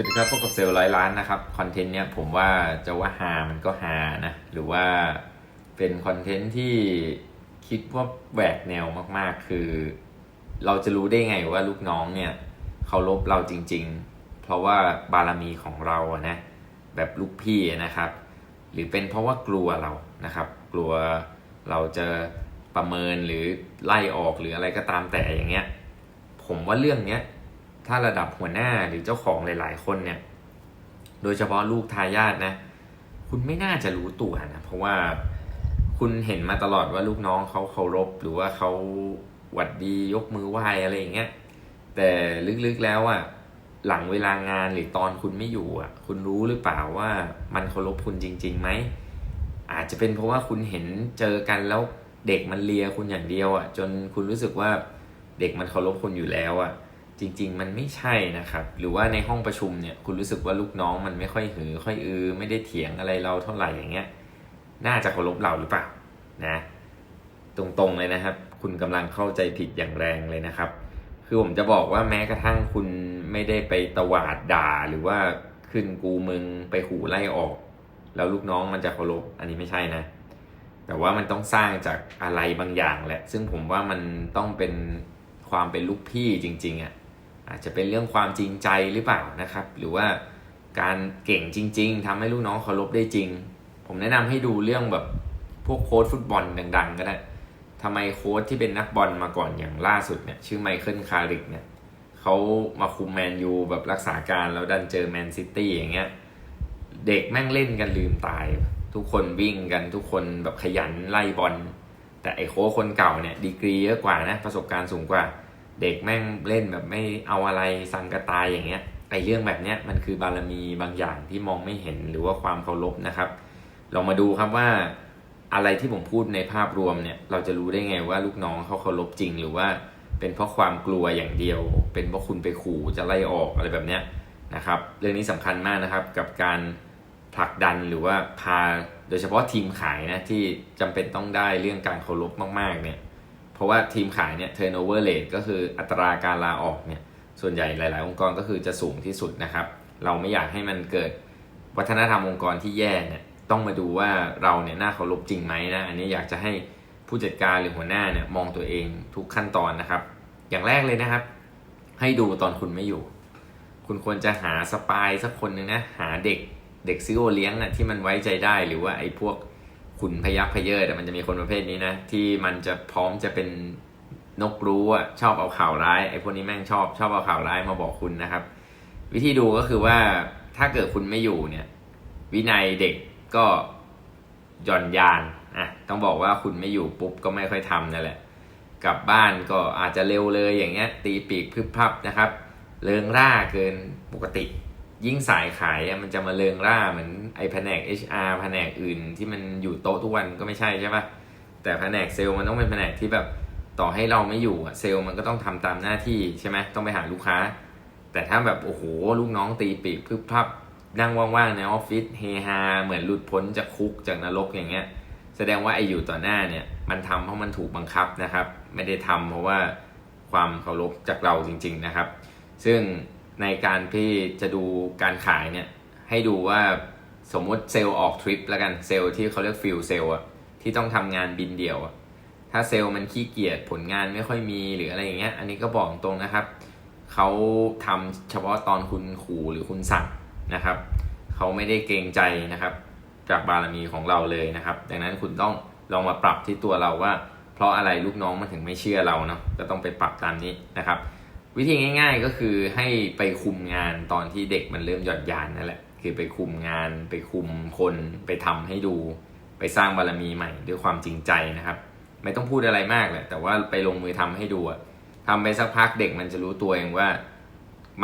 สวัสดีครับพบกับเซลล์ร้อยล้านนะครับคอนเทนต์เนี้ยผมว่าจะว่าฮามันก็ฮานะหรือว่าเป็นคอนเทนต์ที่คิดว่าแหวกแนวมากๆ คือ เราจะรู้ได้ไงว่าลูกน้องเนี่ยเคารพเราจริง ๆ เพราะว่าบารมีของเราอะนะแบบลูกพี่นะครับ หรือเป็นเพราะว่ากลัวเรานะครับ กลัวเราจะประเมินหรือไล่ออกหรืออะไรก็ตามแต่อย่างเงี้ย ผมว่าเรื่องเนี้ย ถ้าระดับหัวหน้าหรือเจ้าของหลาย ๆ คนเนี่ย โดยเฉพาะลูกทายาทนะ คุณไม่น่าจะรู้ตัวนะ เพราะว่าคุณเห็นมาตลอดว่าลูกน้องเขาเคารพหรือว่าเขาหวัดดียกมือไหว้อะไรอย่างเงี้ย แต่ลึกๆแล้วอะหลังเวลางานหรือตอนคุณไม่อยู่อะ คุณรู้หรือเปล่าว่ามันเคารพคุณจริงๆไหมอาจจะเป็นเพราะว่าคุณเห็นเจอกันแล้วเด็กมันเลียคุณอย่างเดียวอะ จนคุณรู้สึกว่าเด็กมันเคารพคุณอยู่แล้วอะ จริง ๆ มันไม่ใช่นะครับ หรือว่าในห้องประชุมเนี่ยคุณรู้สึกว่าลูกน้องมันไม่ค่อยหือ ค่อยอือ ไม่ได้เถียงอะไรเราเท่าไหร่อย่างเงี้ย น่าจะเคารพเราหรือเปล่านะ ตรงๆเลยนะครับ คุณกำลังเข้าใจผิดอย่างแรงเลยนะครับ คือผมจะบอกว่าแม้กระทั่งคุณไม่ได้ไปตวาดด่าหรือว่าขึ้นกูมึงไปขู่ไล่ออก แล้วลูกน้องมันจะเคารพอันนี้ไม่ใช่นะ แต่ว่ามันต้องสร้างจากอะไรบางอย่างแหละ ซึ่งผมว่ามันต้องเป็นความเป็นลูกพี่จริง ๆอะ่ะ อาจจะเป็นเรื่องความจริงใจหรือเปล่านะครับ หรือว่าการเก่งจริง ๆทำให้ลูกน้องเคารพได้จริง ผมแนะนำให้ดูเรื่องแบบพวกโค้ชฟุตบอลดัง ๆ ก็ได้ทำไมโค้ชที่เป็นนักบอลมาก่อนอย่างล่าสุดเนี่ยชื่อไมเคิลคาริกเนี่ยเขามาคุมแมนยูแบบรักษาการแล้วดันเจอแมนซิตี้อย่างเงี้ยเด็กแม่งเล่นกันลืมตาย ทุกคนวิ่งกันทุกคนแบบขยันไล่บอลแต่ไอโค้ชคนเก่าเนี่ยดีกรีเยอะกว่านะประสบการณ์สูงกว่า เด็กแม่งเล่นแบบไม่เอาอะไรสังกตายอย่างเงี้ยไอ้เรื่องแบบเนี้ยมันคือบารมีบางอย่างที่มองไม่เห็นหรือว่าความเคารพนะครับลองมาดูครับว่าอะไรที่ผมพูดในภาพรวมเนี่ย เราจะรู้ได้ไงว่าลูกน้องเขาเคารพจริง หรือว่าเป็นเพราะความกลัวอย่างเดียว เป็นเพราะคุณไปขู่จะไล่ออกอะไรแบบเนี้ยนะครับ เรื่องนี้สำคัญมากนะครับกับการผลักดันหรือว่าพาโดยเฉพาะทีมขายนะที่จำเป็นต้องได้เรื่องการเคารพมากๆเนี่ย ราะว่าทีมขายเนี่ย turnover rate ก็คืออัตราการลาออกเนี่ยส่วนใหญ่หลาย ๆ องค์กรก็คือจะสูงที่สุดนะครับ เราไม่อยากให้มันเกิดวัฒนธรรมองค์กรที่แย่เนี่ยต้องมาดูว่าเราเนี่ยน่าเคารพจริงไหมนะอันนี้อยากจะให้ผู้จัดการหรือหัวหน้าเนี่ยมองตัวเองทุกขั้นตอนนะครับ อย่างแรกเลยนะครับ ให้ดูตอนคุณไม่อยู่ คุณควรจะหาสปายสักคนหนึ่งนะหาเด็กเด็กซิโอเลี้ยงนะที่มันไว้ใจได้หรือว่าไอ้พวก ขุนพยักพเยอแต่มันจะมีคนประเภทนี้นะ ที่มันจะพร้อมจะเป็นนกรู้อะชอบเอาข่าวร้ายไอ้พวกนี้แม่งชอบชอบเอาข่าวร้ายมาบอกคุณนะครับ วิธีดูก็คือว่าถ้าเกิดคุณไม่อยู่เนี่ย วินัยเด็กก็หย่อนยานอะต้องบอกว่าคุณไม่อยู่ปุ๊บก็ไม่ค่อยทำนั่นแหละ กลับบ้านก็อาจจะเร็วเลยอย่างเงี้ยตีปีกพึบพับนะครับเริงร่าเกินปกติ ยิ่งสายขายมันจะมาเริงร่าเหมือนไอ้แผนก HR แผนกอื่นที่มันอยู่โต๊ะทุกวันก็ไม่ใช่ใช่ปะแต่แผนกเซลล์มันต้องเป็นแผนกที่แบบต่อให้เราไม่อยู่เซลล์มันก็ต้องทำตามหน้าที่ใช่ไหมต้องไปหาลูกค้า แต่ถ้าแบบโอ้โหลูกน้องตีปีกพึบพับนั่งว่างๆในออฟฟิศเฮฮาเหมือนหลุดพ้นจากคุกจากนรกอย่างเงี้ย แสดงว่าไอ้อยู่ต่อหน้าเนี่ยมันทำเพราะมันถูกบังคับนะครับ ไม่ได้ทำเพราะว่าความเคารพจากเราจริง ๆนะครับ ซึ่ง ในการที่จะดูการขายเนี่ย ให้ดูว่าสมมติเซลล์ออกทริปแล้วกันเซลล์ที่เขาเรียกฟิลเซลล์อะที่ต้องทำงานบินเดี่ยวอะถ้าเซลล์มันขี้เกียจผลงานไม่ค่อยมีหรืออะไรอย่างเงี้ย อันนี้ก็บอกตรงนะครับ เขาทำเฉพาะตอนคุณขู่หรือคุณสั่งนะครับ เขาไม่ได้เกรงใจนะครับ จากบารมีของเราเลยนะครับ ดังนั้นคุณต้องลองมาปรับที่ตัวเราว่า เพราะอะไรลูกน้องมันถึงไม่เชื่อเราเนาะก็ต้องไปปรับตามนี้นะครับ วิธีง่าย ๆ ก็คือให้ไปคุมงานตอนที่เด็กมันเริ่มหย่อนยานนั่นแหละคือไปคุมงานไปคุมคนไปทำให้ดู ไปสร้างบารมีใหม่ด้วยความจริงใจนะครับ ไม่ต้องพูดอะไรมากแหละแต่ว่าไปลงมือทำให้ดูอะทำไปสักพักเด็กมันจะรู้ตัวเองว่า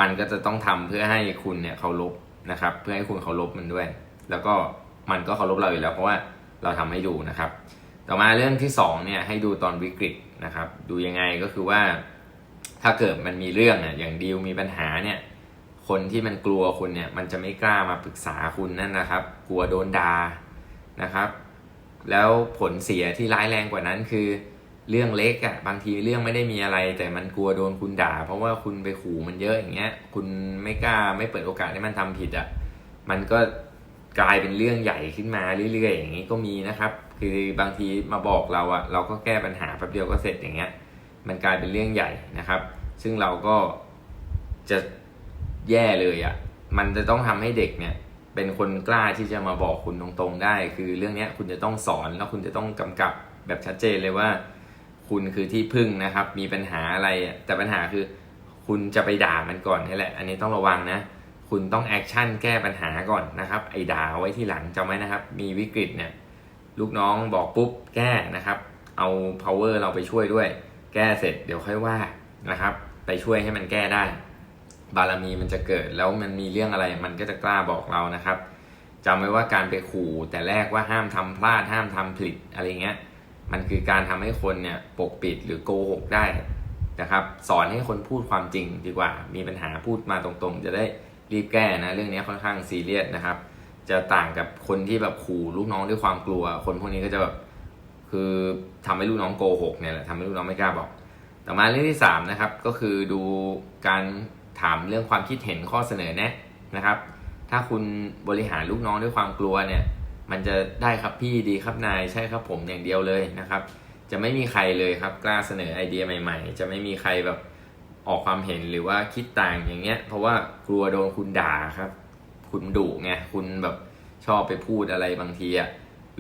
มันก็จะต้องทำเพื่อให้คุณเนี่ยเคารพนะครับ เพื่อให้คุณเคารพมันด้วย แล้วก็มันก็เคารพเราอยู่แล้วเพราะว่าเราทำให้ดูนะครับ ต่อมาเรื่องที่สองเนี่ยให้ดูตอนวิกฤตนะครับ ดูยังไงก็คือว่า ถ้าเกิดมันมีเรื่องเนี่ยอย่างดีลมีปัญหาเนี่ยคนที่มันกลัวคุณเนี่ยมันจะไม่กล้ามาปรึกษาคุณนั่นนะครับ กลัวโดนดา่านะครับ แล้วผลเสียที่ร้ายแรงกว่านั้นคือ เรื่องเล็กอะ่ะบางทีเรื่องไม่ได้มีอะไร แต่มันกลัวโดนคุณด่า เพราะว่าคุณไปขู่มันเยอะอย่างเงี้ย คุณไม่กล้าไม่เปิดโอกาสให้มันทำผิดอะ่ะมันก็กลายเป็นเรื่องใหญ่ขึ้นมาเรื่อยๆอย่างนี้ก็มีนะครับ คือบางทีมาบอกเราอะเราก็แก้ปัญหาแป๊บเดียวก็เสร็จอย่างเงี้ย มันกลายเป็นเรื่องใหญ่นะครับ ซึ่งเราก็จะแย่เลยอะ่ะ มันจะต้องทำให้เด็กเนี่ย เป็นคนกล้าที่จะมาบอกคุณตรงๆได้ คือเรื่องนี้คุณจะต้องสอนแล้วคุณจะต้องกำกับแบบชัดเจนเลยว่า คุณคือที่พึ่งนะครับ มีปัญหาอะไระแต่ปัญหาคือ คุณจะไปด่ามันก่อนนี่แหละ อันนี้ต้องระวังนะ คุณต้องแอคชั่นแก้ปัญหาก่อนนะครับ ไอ้ด่าไว้ที่หลังจำไว้นะครับ มีวิกฤตเนี่ย ลูกน้องบอกปุ๊บแก้นะครับ เอา power เราไปช่วยด้วย แก้เสร็จเดี๋ยวค่อยว่านะครับ ไปช่วยให้มันแก้ได้ บารมีมันจะเกิดแล้วมันมีเรื่องอะไรมันก็จะกล้าบอกเรานะครับจำไว้ว่าการไปขู่แต่แรกว่าห้ามทำพลาดห้ามทำผิดอะไรเงี้ยมันคือการทำให้คนเนี่ยปกปิดหรือโกหกได้นะครับ สอนให้คนพูดความจริงดีกว่า มีปัญหาพูดมาตรงๆ จะได้รีบแก้นะ เรื่องนี้ค่อนข้างซีเรียสนะครับ จะต่างกับคนที่แบบขู่ลูกน้องด้วยความกลัว คนพวกนี้ก็จะแบบ คือทำให้ลูกน้องโกหกเนี่ยแหละทำให้ลูกน้องไม่กล้าบอก ต่อมาเรื่องที่3นะครับก็คือดูการถามเรื่องความคิดเห็นข้อเสนอแนะนะครับ ถ้าคุณบริหารลูกน้องด้วยความกลัวเนี่ย มันจะได้ครับพี่ดีครับนายใช่ครับผมอย่างเดียวเลยนะครับ จะไม่มีใครเลยครับกล้าเสนอไอเดียใหม่ ๆ จะไม่มีใครแบบออกความเห็นหรือว่าคิดต่างอย่างเงี้ย เพราะว่ากลัวโดนคุณด่าครับ คุณดุไงคุณแบบชอบไปพูดอะไรบางทีอะ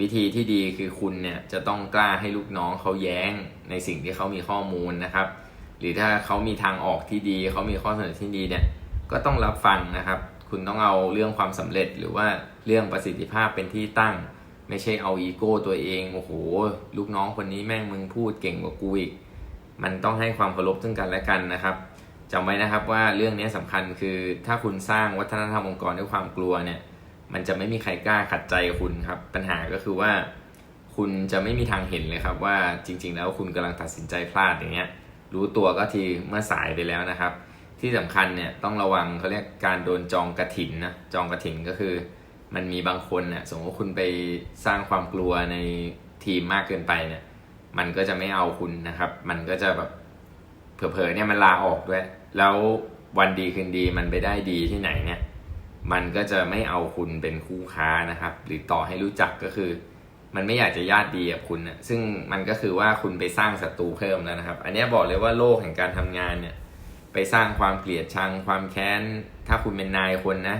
วิธีที่ดีคือคุณเนี่ยจะต้องกล้าให้ลูกน้องเขาแย้งในสิ่งที่เขามีข้อมูลนะครับ หรือถ้าเขามีทางออกที่ดี เขามีข้อเสนอที่ดีเนี่ยก็ต้องรับฟังนะครับ คุณต้องเอาเรื่องความสำเร็จหรือว่าเรื่องประสิทธิภาพเป็นที่ตั้ง ไม่ใช่เอาอีโก้ตัวเองโอ้โหลูกน้องคนนี้แม่งมึงพูดเก่งกว่ากูอีกมันต้องให้ความเคารพซึ่งกันและกันนะครับจำไว้นะครับว่าเรื่องนี้สำคัญคือถ้าคุณสร้างวัฒนธรรมองค์กรด้วยความกลัวเนี่ย มันจะไม่มีใครกล้าขัดใจคุณครับ ปัญหาก็คือว่า คุณจะไม่มีทางเห็นเลยครับ ว่าจริง ๆ แล้วคุณกำลังตัดสินใจพลาดอย่างเงี้ย รู้ตัวก็ทีเมื่อสายไปแล้วนะครับ ที่สำคัญเนี่ยต้องระวังเขาเรียกการโดนจองกระถินนะจองกระถินก็คือ มันมีบางคนเนี่ยสมมติว่าคุณไปสร้างความกลัวในทีมมากเกินไปเนี่ย มันก็จะไม่เอาคุณนะครับ มันก็จะแบบเผลอๆเนี่ยมันลาออกด้วย แล้ววันดีคืนดีมันไปได้ดีที่ไหนเนี่ย มันก็จะไม่เอาคุณเป็นคู่ค้านะครับ หรือต่อให้รู้จักก็คือ มันไม่อยากจะญาติดีกับคุณนะซึ่งมันก็คือว่าคุณไปสร้างศัตรูเพิ่มแล้วนะครับ อันนี้บอกเลยว่าโลกแห่งการทำงานเนี่ย ไปสร้างความเกลียดชังความแค้น ถ้าคุณเป็นนายคนนะ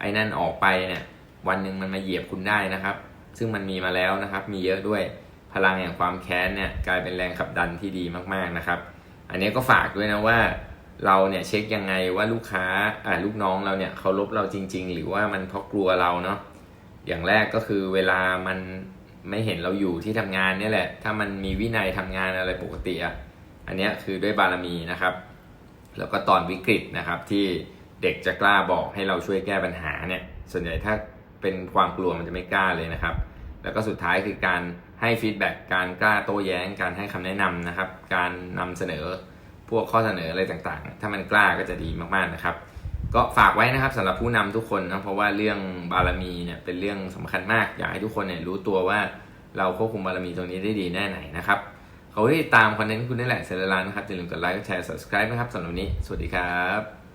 ไอ้นั่นออกไปเนี่ย วันหนึ่งมันมาเหยียบคุณได้นะครับ ซึ่งมันมีมาแล้วนะครับ มีเยอะด้วยพลังแห่งความแค้นเนี่ยกลายเป็นแรงขับดันที่ดีมากๆนะครับ อันนี้ก็ฝากด้วยนะว่า เราเนี่ยเช็คยังไงว่าลูกค้าอ่าลูกน้องเราเนี่ยเคารพเราจริง ๆ หรือว่ามันเพราะกลัวเราเนาะอย่างแรกก็คือเวลามันไม่เห็นเราอยู่ที่ทำงานเนี่ยแหละ ถ้ามันมีวินัยทำงานอะไรปกติอะอันนี้คือด้วยบารมีนะครับ แล้วก็ตอนวิกฤตนะครับที่เด็กจะกล้าบอกให้เราช่วยแก้ปัญหาเนี่ยส่วนใหญ่ถ้าเป็นความกลัวมันจะไม่กล้าเลยนะครับ แล้วก็สุดท้ายคือการให้ฟีดแบ็กการกล้าโต้แย้ง การให้คำแนะนำนะครับ การนำเสนอ พวกข้อเสนออะไรต่างๆ ถ้ามันกล้าก็จะดีมากๆนะครับ ก็ฝากไว้นะครับสำหรับผู้นำทุกคนนะเพราะว่าเรื่องบารมีเนี่ยเป็นเรื่องสำคัญมากอยากให้ทุกคนเนี่ยรู้ตัวว่าเราควบคุมบารมีตรงนี้ได้ดีแน่ไหนนะครับเขาที่ตามคอนเทนต์คุณนี่แหละเซเลรานนะครับอย่าลืมกดไลค์กดแชร์ subscribe นะครับสำหรับวันนี้ สวัสดีครับ